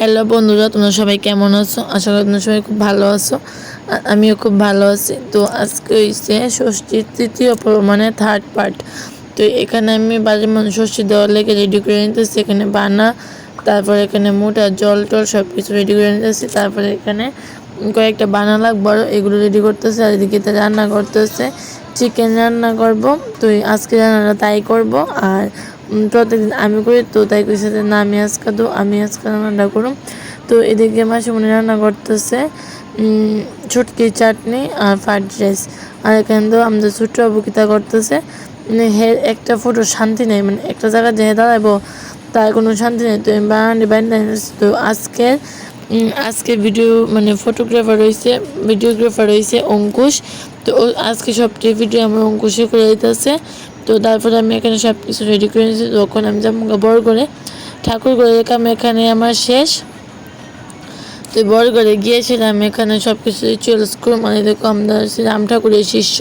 Hello বন্ধুরা, তোমরা সবাই কেমন আছো? আশা করি তোমরা সবাই খুব ভালো আছো। আমিও খুব ভালো আছি। তো আজকে হয়েছে ষষ্ঠীর তৃতীয় পর্ব মানে থার্ড পার্ট তো এখানে আমি বাড়ির মানুষ ষষ্ঠী দেওয়ার লেগে রেডি করে নিতেছি। এখানে বানা, তারপরে এখানে মোটা, জল টল সব কিছু রেডি করে নিতেছি। তারপরে এখানে কয়েকটা বানা লাগবো এগুলো রেডি করতেছে। আর এদিকে তো রান্না করতেছে। চিকেন রান্না করব। তো আজকে রান্নাটা তাই করব। আর প্রত্যেকদিন আমি করি, তো তাই কইছে যে, না, আমি আজকে তো আমি আজকে রান্না করুম। তো এদিকে মাসিমণি রান্না করতেছে ছুটকি চাটনি আর ফ্রাইড রাইস। আর এখানে তো আমাদের ছোট্ট বাবু কিতা করতেছে মানে হে, একটা ফটো শান্তি নেই মানে একটা জায়গায় যে দাঁড়াবো তার কোনো শান্তি নেই। তো বানানি বানিয়ে তো আজকে আজকে ভিডিও মানে ফটোগ্রাফার রয়েছে, ভিডিওগ্রাফার রয়েছে অঙ্কুশ। তো আজকে সবটি ভিডিও আমার অঙ্কুশে করে দিতেছে। তো তারপরে আমি এখানে সব কিছু রেডি করে নিয়েছি। তখন আমি যাব বড় করে ঠাকুর করে কাম এখানে আমার শেষ। তো বড় করে গিয়েছিলাম এখানে সব কিছু রিচুয়ালস করে মানে দেখো আমরা রাম ঠাকুরের শিষ্য।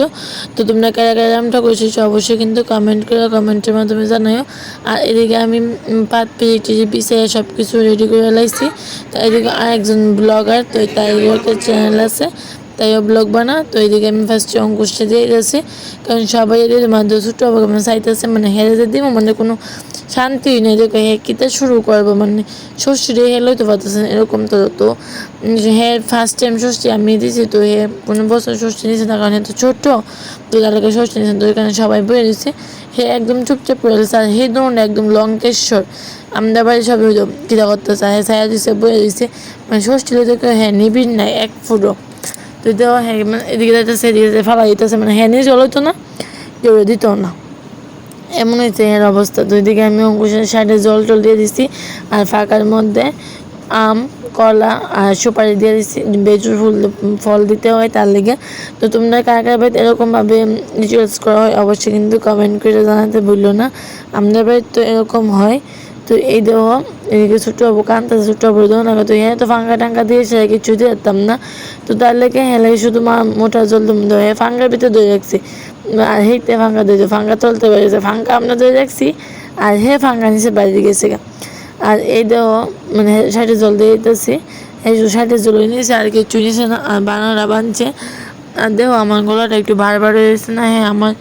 তো তোমরা কারা কারা রাম ঠাকুরের শিষ্য অবশ্যই কিন্তু কমেন্ট করে কমেন্টের মাধ্যমে জানাও আর এদিকে আমি পাত পেয়ে পিছিয়ে সব কিছু রেডি করে লাইছি। তো এদিকে আরেকজন ব্লগার তো তাই একটা চ্যানেল আছে। তাই ও ব্লগ বানা তো এদিকে আমি ফার্স্টে অঙ্কুশটা দিয়ে দিয়েছি কারণ সবাই এদের মাধ্যমে ছোটো মানে চাইতেছে মানে হেরে দিব মানে কোনো শান্তি নেই। দেখো হে কিতে শুরু করব মানে ষষ্ঠীরে হেলেও তো পারতেছে না, এরকম তো। তো হে ফার্স্ট টাইম ষষ্ঠী আমি দিয়েছি তো হে কোনো বছর ষষ্ঠী নিয়েছে না কারণ তো ছোট্ট তো তাদেরকে ষষ্ঠী নিয়েছে তো এখানে সবাই বয়ে দিচ্ছে হে একদম চুপচাপ করে দিচ্ছে আর হে ধরুন একদম লঙ্কেশ্বর। আমরা বাড়ি সবাই হইল কিতা করতে চায় ছায়া দিছে বয়ে দিচ্ছে মানে ষষ্ঠী দেখে হ্যাঁ নিবিড় নাই এক ফুটো। তো হ্যাঁ এদিকে যাইতেছে এদিকে যাইতে ফালা দিতেছে মানে হ্যাঁ নিয়ে চলো তো না কেউ দিত না এমন হয়েছে এর অবস্থা দুই দিকে আমি অঙ্কুশের সাইডে জল টল দিয়ে দিছি আর ফাঁকার মধ্যে আম কলা আর সুপারি দিয়ে দিছি বেজুর ফুল ফল দিতে হয় তার লেগে তো তোমরা কার কার বাড়িতে এরকমভাবে রিচুয়ালস করা হয় অবশ্যই কিন্তু কমেন্ট করে জানাতে ভুললো না আমাদের বাড়িতে তো এরকম হয় তো এই দেহ এদিকে ছোটো বাবু কান্তা ছোটো বাবু দেহ না তো হ্যাঁ তো ফাঙ্কা টাঙ্কা দিয়েছে কিছু দিতাম না। তো তার লেগে হ্যাঁ লাগে শুধু মা মোটা জল দেয় হ্যাঁ ফাঙ্কার ভিতরে দই রাখছি। আর হেঁটে ফাঙ্কা দই ফাঙ্কা চলতে পেরেছে ফাঙ্কা আমরা দই রাখছি। আর হে ফাঙ্কা নিচে বাইরে গেছে। আর এই দেহ মানে সাইডে জল দিয়ে দিতেছি। এই সাইডে জল নিয়েছে, আর কিছু নিয়েছে না, আর বানারা বানছে। আর দেহ আমার গলাটা একটু বারবার হয়েছে না হ্যাঁ আমার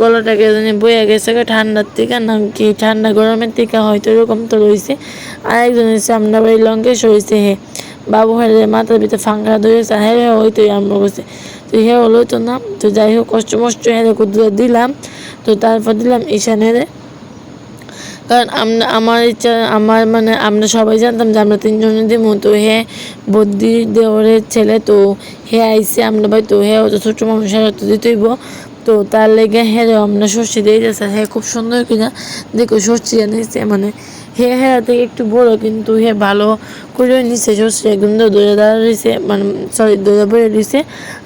গলাটাকে জানি বয়ে গেছে ঠান্ডার থেকে না কি ঠান্ডা গরমের থেকে হয়তো এরকম তো রয়েছে। আর একজন হচ্ছে আমরা বাড়ি লঙ্কেশ হয়েছে হে। বাবু হারে মাথার ভিতরে ফাঙ্কা ধরেছে হ্যাঁ হ্যাঁ ওই আমরা বসে। তো হে, হলো তো না, তো যাই হোক, কষ্ট মষ্ট হেরে কুদুরে দিলাম। তো তারপর দিলাম ঈশানেরে কারণ আমরা, আমার ইচ্ছা, আমার মানে আমরা সবাই জানতাম যে আমরা তিনজনে দিব তো হে বদ্যি দেওয়ারের ছেলে তো হে আইসে আমরা ভাই তো হে অত ছোটো মানুষের তো দিতেইব। তো তার লেগে হে আমরা ষষ্ঠী দিয়ে যাচ্ছে। হে খুব সুন্দর কিনা। দেখো ষষ্ঠী জানিয়েছে মানে হে হেরা থেকে একটু বড়, কিন্তু হে ভালো করে নিছে ষষ্ঠী। একদম দৌড়ে দাঁড়া রয়েছে মানে সরি দৌড়ে বয়ে রয়েছে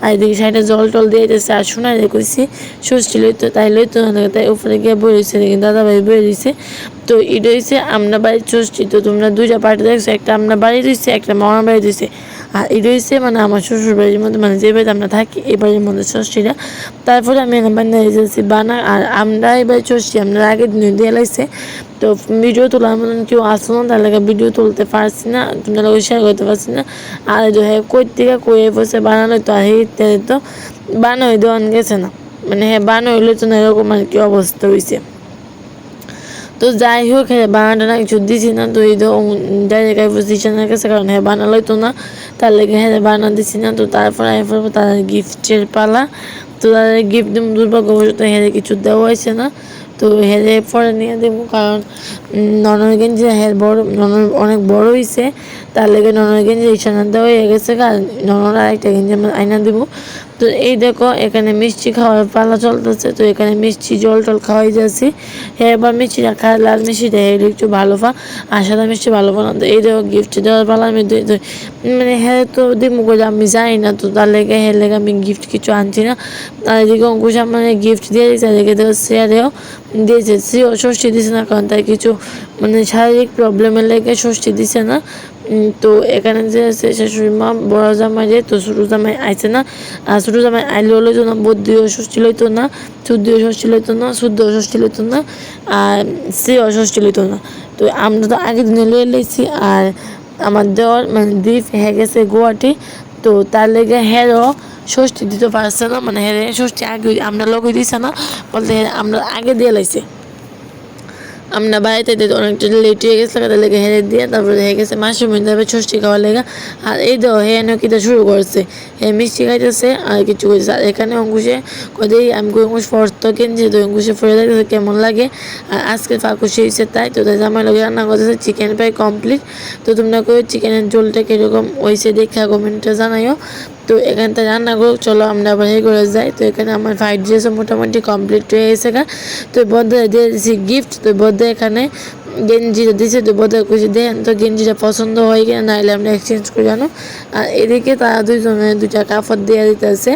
আর এদিকে সাইডে জল টল দিয়ে দিয়েছে আর শোনা রেখেছি ষষ্ঠী লইতো, তাই লইতো না, তাই উপরে গিয়ে বয়ে রয়েছে দাদা ভাই বয়ে রয়েছে তো এটা হচ্ছে আমরা বাড়ির ষষ্ঠী। তো তোমরা দুইটা পার্টি দেখছ, একটা আমরা বাড়ি দিচ্ছে একটা মামার বাড়ি দিচ্ছে আর এটা হচ্ছে মানে আমার শ্বশুর বাড়ির মধ্যে মানে যে বাড়িতে আমরা থাকি, এই বাড়ির মধ্যে ষষ্ঠীরা। তারপরে আমি এখানে বান্না এসেছি বানা আর আমরা এবার ষষ্ঠী, আমরা আগের দিয়ে লাগছে। তো ভিডিও তোলার মতন কেউ আসলো না, তার লাগে ভিডিও তুলতে পারছি না তোমরা লোক শেয়ার করতে পারছি না। আর যে হ্যাঁ কই থেকে কই বসে বানানো তো এই তো বানাই দেওয়ান গেছে না। মানে হ্যাঁ বানো হইলে তো না, এরকম আর কি অবস্থা হয়েছে তো যাই হোক হ্যাঁ না কিছু দিছি না তো এই তো ডাইরেক্ট দিচ্ছে না কাছে কারণ হ্যাঁ বানালোই তো না। তার লেগে হ্যাঁ বানা দিছি না। তো তারপর এরপর তাদের গিফটের পালা। তো তাদের গিফট দিব দুর্ভাগ্যবশত হ্যাঁ কিছু দেওয়া হয়েছে না। তো হেরে পরে নিয়ে দেবো কারণ ননর গেঞ্জি হের বড় ননর অনেক বড় হয়েছে তার লেগে ননর গেঞ্জি ইচ্ছা দেওয়া হয়ে গেছে কারণ ননর আরেকটা গেঞ্জি আমরা আইনা দেবো। তো এই দেখো, এখানে মিষ্টি খাওয়ার পালা চলতেছে। তো এখানে মিষ্টি জল টল খাওয়াই যাচ্ছি। এবার মিষ্টি খায়, লাল মিষ্টি দেয়, এগুলো একটু ভালো পা। আর সাদা মিষ্টি ভালো পা তো এই দেখো গিফট দেওয়ার পালা আমি মানে হ্যাঁ তো দিমু করে আমি যাই না, তো তার লেগে হ্যাঁ লেগে আমি গিফট কিছু আনছি না। আর এদিকে অঙ্কুশ মানে গিফট দিয়ে দিয়েছে এদিকে দেখো শেয়ারেও দিয়েছে। সেও ষষ্ঠী দিছে না, কারণ তাই কিছু মানে শারীরিক প্রবলেমের লেগে ষষ্ঠী দিছে না। তো এখানে যে আছে শাশুড়ি মা, বড় জামাই যে তো ছোটো জামাই আইছে না। আর ছোটো জামাই আইলে লইতো না বদ্যিও ষষ্ঠী লইতো না চুদ্দিও ষষ্ঠী লইতো না শুদ্ধ ষষ্ঠী লইতো না, আর সেও ষষ্ঠী লইতো না। তো আমরা তো আগের দিনে লয়ে লাইছি, আর আমার দেওয়ার মানে দ্বীপ হয়ে গেছে গুয়াহাটি। তো তার লেগে হেরও ষষ্ঠী দিতে পারছে না মানে হেরে ষষ্ঠী আগে আমরা লগে দিছে না, বলতে আমরা আগে দিয়ে লাইছে। আমরা বাড়িতে দিতে অনেকটা লেট হয়ে গেছে, তাদের লেগে হেরে দিয়ে তারপরে হয়ে গেছে মাসে হবে ষষ্ঠী খাওয়ার লেগে। আর এই তো হে নকিটা শুরু করছে। হে মিষ্টি খাইতেছে আর কিছু করছে আর এখানে অঙ্কুশে কদেই আমি অঙ্কুশ তো কিনছি, তো অঙ্কুশে ফরে দেখতেছে কেমন লাগে। আর আজকে ফাঁকুশি হয়েছে তাই, তো তাই আমার লগে রান্না করতেছে চিকেন প্রায় কমপ্লিট তো তোমরা কই চিকেনের ঝোলটা কীরকম হয়েছে দেখা কমেন্টে জানাইও। তো এখানটা রান্না করুক, চলো আমরা আবার এই করে যাই। তো এখানে আমার ফ্রাইড রাইসও মোটামুটি কমপ্লিট হয়ে গেছে তো বদ্ধ দিয়ে দিয়েছি গিফট তো বদ্ধ এখানে গেঞ্জিটা দিয়েছে তো বোধহয় কিছু দেন, তো গেঞ্জিটা পছন্দ হয় কিনা নাহলে আমরা এক্সচেঞ্জ করে জানো। আর এদিকে তারা দুজনে দুটা কাপড় দিয়ে দিতেছে।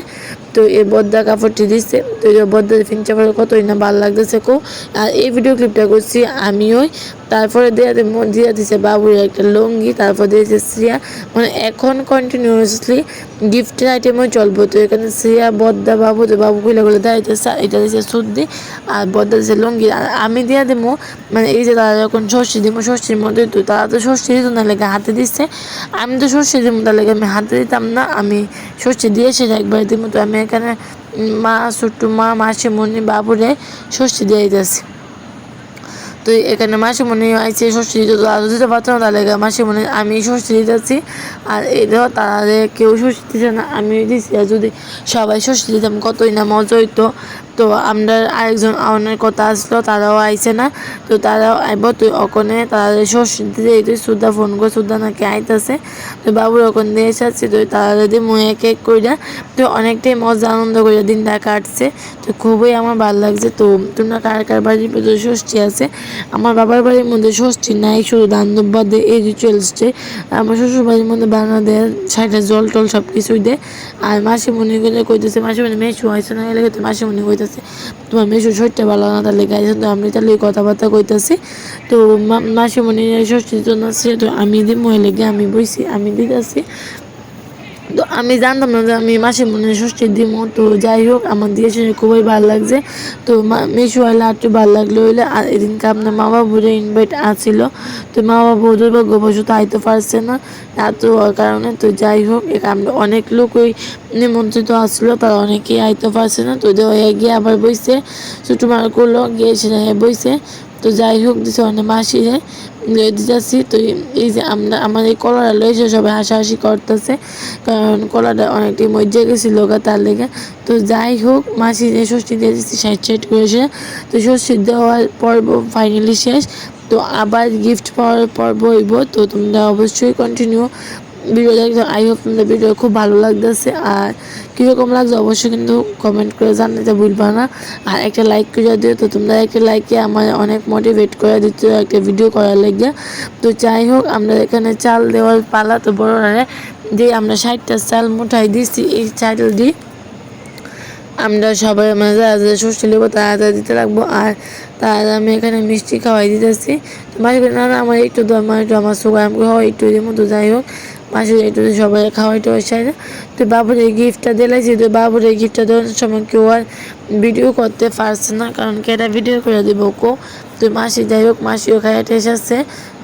তো এই বদ্দা কাপড়টি দিচ্ছে তো এই বদ্দা ফিনচা পরে কতই না ভালো লাগতেছে কো। আর এই ভিডিও ক্লিপটা করছি আমি ওই তারপরে দিয়ে দিয়ে দিছে বাবুর একটা লুঙ্গি, তারপর দিয়েছে শ্রিয়া। মানে এখন কন্টিনিউয়াসলি গিফটের আইটেমও চলবো। তো এখানে শ্রিয়া, বদ্দা বাবু, তো বাবু কইলে বলে দেয় এটা দিয়েছে সুদ্দি, আর বদ্দা দিয়েছে লুঙ্গি। আর আমি দিয়ে দেবো মানে এই যে তারা যখন ষষ্ঠী দিব, ষষ্ঠীর মধ্যে তো তারা তো ষষ্ঠী দিত না, লেগে হাতে দিচ্ছে। আমি তো ষষ্ঠী দিব, তার লেগে আমি হাতে দিতাম না। আমি ষষ্ঠী দিয়েছি একবার দিব তো আমি এখানে মা, ছোট্ট মা, মাসিমণি, বাবুরে ষষ্ঠী দিয়ে দিতেছি তো এখানে মাসিমণি আইছে, ষষ্ঠী দিতে তো আরও দিতে পারতো না তাহলে মাসিমণি, আমি ষষ্ঠী দিতেছি, আর এটাও তারা কেউ ষষ্ঠী দিচ্ছে না আমি দিচ্ছি আর যদি সবাই ষষ্ঠী দিতাম কতই না মজা হইতো। তো আমরা আরেকজন আওয়ানের কথা আসলো, তারাও আইছে না। তো তারাও আইব, তুই ওখানে তাদের ষষ্ঠী দিতে এই তুই সুদ্ধা ফোন করে, সুদ্ধা নাকি আইতেছে। তো বাবুর ওখান দিয়ে এসেছি তুই তারা যদি মুয়ে কেক কইরা। তো অনেকটাই মজা, আনন্দ করে দিনটা কাটছে। তো খুবই আমার ভালো লাগছে। তো তোমরা কার কার বাড়ির ষষ্ঠী আছে আমার বাবার বাড়ির মধ্যে ষষ্ঠী নাই, শুধু দান্দব বাদে এই রিচুয়ালসটাই আমার শ্বশুর বাড়ির মধ্যে বানা দেয়, সাইডে জল টল সব কিছুই দেয়। আর মাসিমণি করে কইতেছে মাসিমণি মেশু হয়েছে না? এলে তো মাসিমণি কইতেছে, তোমার মেশু শরীরটা ভালো না তাহলে গাইছে তো আমি তাহলে কথাবার্তা কইতেছি। তো মাসিমণি ষষ্ঠীর জন্য সে তো আমি দিই মহিলাকে আমি বইছি, আমি দিতেছি। তো আমি জানতাম না যে আমি মাসে মনে ষষ্ঠীর দিব তো যাই হোক, আমার দিয়ে শুনে খুবই ভালো লাগছে। তো মেশো হইলে একটু ভালো লাগল হইলে এদিনকে আপনার মা বাবুরে ইনভাইট আছিল। তো মা বাবু দুর্ভাগ্যবশত আইতে পারছে না এত কারণে। তো যাই হোক আমরা অনেক লোক ওই নিমন্ত্রিত আসলো তারা অনেকেই আইতে পারছে না। তো গিয়ে আবার বইছে ছোটো মার করল, গিয়ে সেটা বইছে। তো যাই হোক, দিছে অনেক মাসিরে দিতেছি, তো এই যে আমরা আমার এই কলাটা লইছে সবাই হাসাহাসি করতেছে। কারণ কলাটা অনেকটাই মজা গেছিল তার লেগে। তো যাই হোক, মাসি যে ষষ্ঠী দিয়ে দিচ্ছি সাইড সাইড করেছে তো ষষ্ঠী দেওয়ার পর্ব ফাইনালি শেষ। তো আবার গিফট পাওয়ার পর্ব হইব, তো তোমরা অবশ্যই কন্টিনিউ ভিডিও দেখছ আই হোপ তোমাদের ভিডিও খুব ভালো লাগতেছে। আর কীরকম লাগছে অবশ্যই কিন্তু কমেন্ট করে জানাতে ভুলবা না। আর একটা লাইক করে দিও, তো তোমরা একটা লাইকে আমার অনেক মোটিভেট করে দিচ্ছ একটা ভিডিও করার লেগে। তো যাই হোক, আমরা এখানে চাল দেওয়ার পালা তো বড় যে আমরা ষাটটা চাল মুঠাই দিচ্ছি এই চাল দিই আমরা সবাই মানে যারা যারা ষষ্ঠী নেব তারা তারা দিতে লাগবো। আর তার আমি এখানে মিষ্টি খাওয়াই দিতেছি। তো মাসি না না, আমার একটু আমার একটু আমার সুগার খাওয়া একটু দিব তো যাই হোক। মাসি একটু সবাই খাওয়াইতে না তো বাবুর এই গিফটটা দিলে তো বাবুর এই গিফটটা দেওয়ার সময় কেউ আর ভিডিও করতে পারছে না, কারণ কেটা ভিডিও করে দেবো কো? তো মাসি যাই হোক, মাসিও খাইতে এসেছে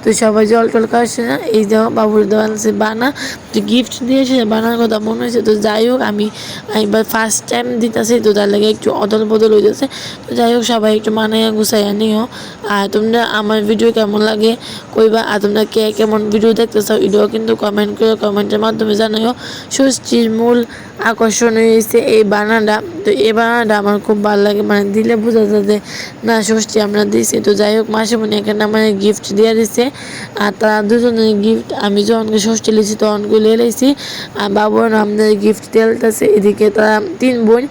তো সবাই জল টল খাওয়াচ্ছে না, এই যাও বাবুর দেওয়া আছে বানা তো গিফট দিয়েছে বানার কথা মনে হয়েছে। তো যাই হোক, আমি এবার ফার্স্ট টাইম দিতেছি, তো তার লাগে একটু অদল বদল হইতেছে তো যাই হোক, সবাই একটু মানাইয়া গুছাইয়া নিও আর তোমরা আমার ভিডিও কেমন লাগে কইবা, আর তোমরা কে কেমন ভিডিও দেখতে চাও ভিডিও কিন্তু কমেন্ট করে কমেন্টের মাধ্যমে জানাইও। ষষ্ঠীর মূল আকর্ষণ হয়েছে এই বানানটা। তো এই বানানটা আমার খুব ভালো লাগে মানে দিলে বোঝা যায় যে, না, ষষ্ঠী আমরা দিয়েছি। তো যাই হোক মাসে মনে এখানে আমার গিফট দিয়ে দিছে। আর তারা দুজনের গিফট আমি যখনকে ষষ্ঠী লিছি তখনকে লিয়ে লাইছি। আর বাবুর আমাদের গিফট তেলতেছে এদিকে তারা তিন বোন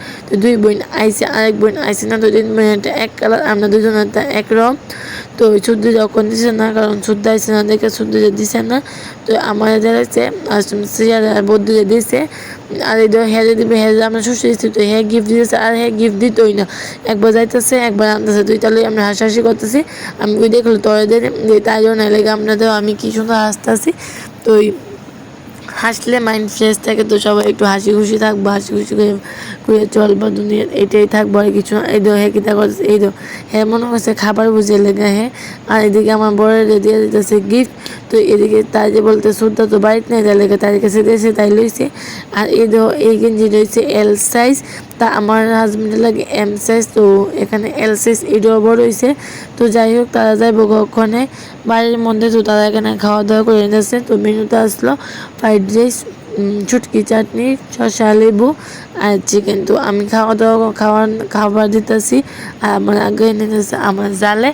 দুই বোন আইসে আরেক বোন আইসে না, তো তিন বোন একটা এক কালার আমরা দুজনের এক রকম তো ওই শুদ্ধ যখন দিছে না, কারণ শুদ্ধ আইসে না দেখে শুদ্ধ দিছে না, তো আমার যাচ্ছে আর বৌদ্ধ যে দিছে, আর এই হ্যাঁ দিবে হ্যাঁ আমরা শ্বশুর দিচ্ছি তো হ্যাঁ গিফট দিতেছে আর হ্যাঁ গিফট দিতই না। একবার যাইতেছে, একবার আনতেছে তুই তাহলে আমরা হাসাহাসি করতেছি। আমি ওই দেখল তোর তাই জন্য লেগে আমরা তো আমি কি সুন্দর হাসতেছি, তো হাসলে মাইন্ড ফ্রেশ থাকে তো সবাই একটু হাসি খুশি থাকব, হাসি খুশি করে চলবো দুনিয়ার এটাই থাকব আর কিছু এই দো হ্যাঁ কিতা করছে এই দো হ্যাঁ মনে করছে খাবার বুঝে লেগে হ্যাঁ। আর এদিকে আমার বড় দিয়ে দিতেছে গিফট তো এদিকে তাই যে বলতে শ্রদ্ধা তো বাড়িতে নেই তাই লেগে কাছে দিয়েছে, তাই লইছে। আর এই দো এই গেঞ্জি রয়েছে এল সাইজ তা আমার হাজবেন্ডের লাগে এম সাইজ তো এখানে এল সাইজ এটাও বড় হয়েছে তো যাই হোক, তারা যাইব ওখানে বাড়ির মধ্যে তো তারা এখানে খাওয়া দাওয়া করে নিতেছে, তো মেনুতে আসলো ফ্রাইড রাইস চুটকি চাটনি, শসা, লেবু আর চিকেন তো আমি খাওয়া দাওয়া খাওয়ার খাবার দিতেছি, আর আমার আগে নিতেছে আমার জালে।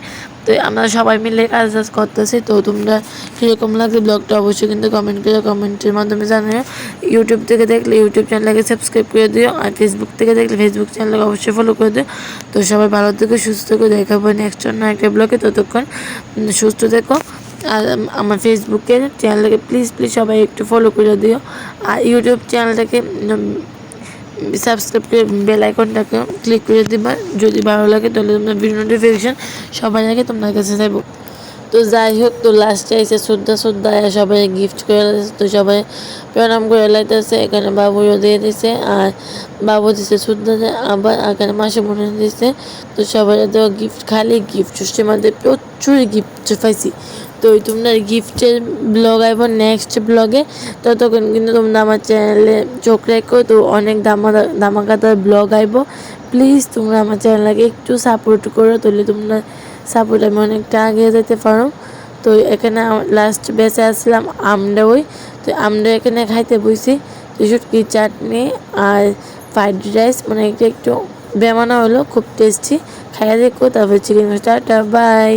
তো আমরা সবাই মিলে কাজ টাজ করতেছি। তো তোমরা কীরকম লাগছে ব্লগটা অবশ্যই কিন্তু কমেন্ট করে কমেন্টের মাধ্যমে জানিও। ইউটিউব থেকে দেখলে ইউটিউব চ্যানেলকে সাবস্ক্রাইব করে দিও, আর ফেসবুক থেকে দেখলে ফেসবুক চ্যানেলকে অবশ্যই ফলো করে দিও। তো সবাই ভালো থেকে, সুস্থ থেকে দেখাবো নেক্সট অন্য একটা ব্লগে। ততক্ষণ সুস্থ থেকো। আর আমার ফেসবুকের চ্যানেলটাকে প্লিজ প্লিজ সবাই একটু ফলো করে দিও। আর ইউটিউব চ্যানেলটাকে সাবস্ক্রাইব করে বেল আইকনটাকে ক্লিক করে দিবা। যদি ভালো লাগে তাহলে তোমরা ভিডিও নোটিফিকেশন সবার আগে তোমার কাছে যাব তো যাই হোক, তো লাস্টে এসে শ্রদ্ধা শ্রদ্ধা সবাই গিফট করে তো সবাই প্রণাম করে লাইতেছে। এখানে বাবুরও দিয়ে দিছে। আর বাবু দিছে শ্রদ্ধা আবার এখানে মাসে মনে দিছে। তো সবাই দেওয়া গিফট খালি গিফট মধ্যে প্রচুর গিফট পাইছি। তো ওই তোমরা গিফটের ব্লগ আইব নেক্সট ব্লগে ততক্ষণ কিন্তু তোমরা আমার চ্যানেলে চোখ রেখো, তো অনেক দামা দামাকাতার ব্লগ আইব। প্লিজ তোমরা আমার চ্যানেলকে একটু সাপোর্ট করো, তাহলে তোমরা সাপোর্ট আমি অনেকটা আগে যেতে পারো। তো এখানে লাস্ট বেঁচে আসলাম আমরা ওই তো আমরা এখানে খাইতে বসি তো শুটকি চাটনি আর ফ্রাইড রাইস মানে এটা একটু বেমানা হলো, খুব টেস্টি খাইয়া দেখো, তারপর চিকেন টাটা বাই